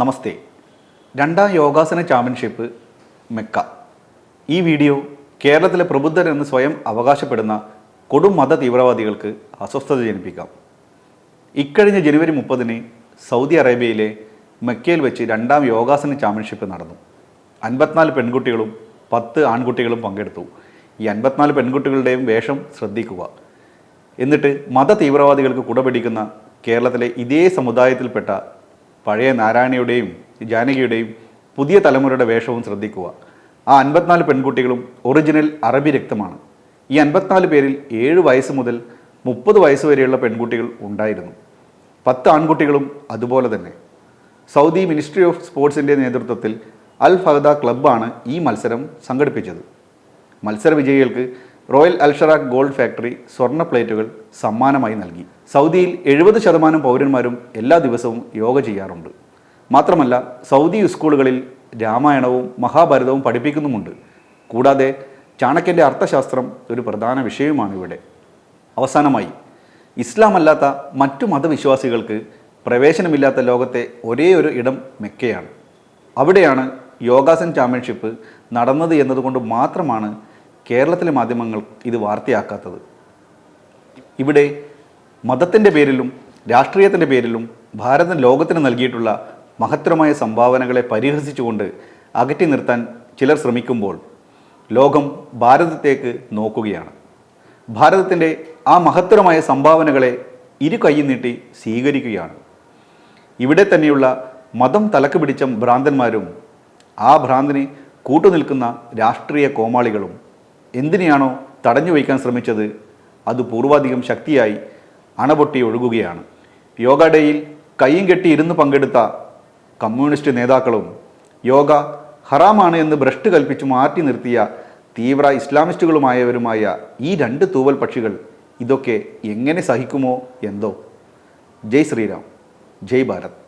നമസ്തേ. രണ്ടാം യോഗാസന ചാമ്പ്യൻഷിപ്പ് മെക്ക. ഈ വീഡിയോ കേരളത്തിലെ പ്രബുദ്ധരെന്ന് സ്വയം അവകാശപ്പെടുന്ന കൊടും മത തീവ്രവാദികൾക്ക് അസ്വസ്ഥത ജനിപ്പിക്കാം. ഇക്കഴിഞ്ഞ ജനുവരി മുപ്പതിന് സൗദി അറേബ്യയിലെ മെക്കയിൽ വെച്ച് രണ്ടാം യോഗാസന ചാമ്പ്യൻഷിപ്പ് നടന്നു. അൻപത്തിനാല് പെൺകുട്ടികളും പത്ത് ആൺകുട്ടികളും പങ്കെടുത്തു. ഈ അൻപത്തിനാല് പെൺകുട്ടികളുടെയും വേഷം ശ്രദ്ധിക്കുക. എന്നിട്ട് മത തീവ്രവാദികൾക്ക് കുടപിടിക്കുന്ന കേരളത്തിലെ ഇതേ സമുദായത്തിൽപ്പെട്ട പഴയ നാരായണിയുടെയും ജാനകിയുടെയും പുതിയ തലമുറയുടെ വേഷവും ശ്രദ്ധിക്കുക. ആ അൻപത്തിനാല് പെൺകുട്ടികളും ഒറിജിനൽ അറബി രക്തമാണ്. ഈ അൻപത്തിനാല് പേരിൽ ഏഴ് വയസ്സ് മുതൽ മുപ്പത് വയസ്സ് വരെയുള്ള പെൺകുട്ടികൾ ഉണ്ടായിരുന്നു. പത്ത് ആൺകുട്ടികളും അതുപോലെ തന്നെ. സൗദി മിനിസ്ട്രി ഓഫ് സ്പോർട്സിന്റെ നേതൃത്വത്തിൽ അൽ ഫഹദ ക്ലബ്ബാണ് ഈ മത്സരം സംഘടിപ്പിച്ചത്. മത്സര വിജയികൾക്ക് റോയൽ അൽഷറാഖ് ഗോൾഡ് ഫാക്ടറി സ്വർണ പ്ലേറ്റുകൾ സമ്മാനമായി നൽകി. സൗദിയിൽ എഴുപത് ശതമാനം പൗരന്മാരും എല്ലാ ദിവസവും യോഗ ചെയ്യാറുണ്ട്. മാത്രമല്ല സൗദി സ്കൂളുകളിൽ രാമായണവും മഹാഭാരതവും പഠിപ്പിക്കുന്നുമുണ്ട്. കൂടാതെ ചാണക്യന്റെ അർത്ഥശാസ്ത്രം ഒരു പ്രധാന വിഷയമാണ് ഇവിടെ. അവസാനമായി ഇസ്ലാം അല്ലാത്ത മറ്റു മതവിശ്വാസികൾക്ക് പ്രവേശനമില്ലാത്ത ലോകത്തെ ഒരേ ഒരു ഇടം മെക്കയാണ്. അവിടെയാണ് യോഗാസൻ ചാമ്പ്യൻഷിപ്പ് നടന്നത് എന്നതുകൊണ്ട് മാത്രമാണ് കേരളത്തിലെ മാധ്യമങ്ങൾ ഇത് വാർത്തയാക്കാത്തത്. ഇവിടെ മതത്തിന്റെ പേരിലും രാഷ്ട്രീയത്തിന്റെ പേരിലും ഭാരതം ലോകത്തിന് നൽകിയിട്ടുള്ള മഹത്തരമായ സംഭാവനകളെ പരിഹസിച്ചുകൊണ്ട് അകറ്റി നിർത്താൻ ചിലർ ശ്രമിക്കുമ്പോൾ ലോകം ഭാരതത്തേക്ക് നോക്കുകയാണ്. ഭാരതത്തിന്റെ ആ മഹത്തരമായ സംഭാവനകളെ ഇരു കൈ നീട്ടി സ്വീകരിക്കുകയാണ്. ഇവിടെ തന്നെയുള്ള മതം തലക്ക് പിടിച്ച ഭ്രാന്തന്മാരും ആ ഭ്രാന്തിന് കൂട്ടുനിൽക്കുന്ന രാഷ്ട്രീയ കോമാളികളും എന്തിനെയാണോ തടഞ്ഞു വയ്ക്കാൻ ശ്രമിച്ചത്? അത് പൂർവാധികം ശക്തിയായി അണപൊട്ടി ഒഴുകുകയാണ്. യോഗ ഡേയിൽ കയ്യും കെട്ടി ഇരുന്ന് പങ്കെടുത്ത കമ്മ്യൂണിസ്റ്റ് നേതാക്കളും യോഗ ഹറാമാണ് എന്ന് ഭ്രഷ്ട് കൽപ്പിച്ച് മാറ്റി നിർത്തിയ തീവ്ര ഇസ്ലാമിസ്റ്റുകളുമായവരുമായ ഈ രണ്ട് തൂവൽ പക്ഷികൾ ഇതൊക്കെ എങ്ങനെ സഹിക്കുമോ എന്തോ. ജയ് ശ്രീരാം. ജയ് ഭാരത്.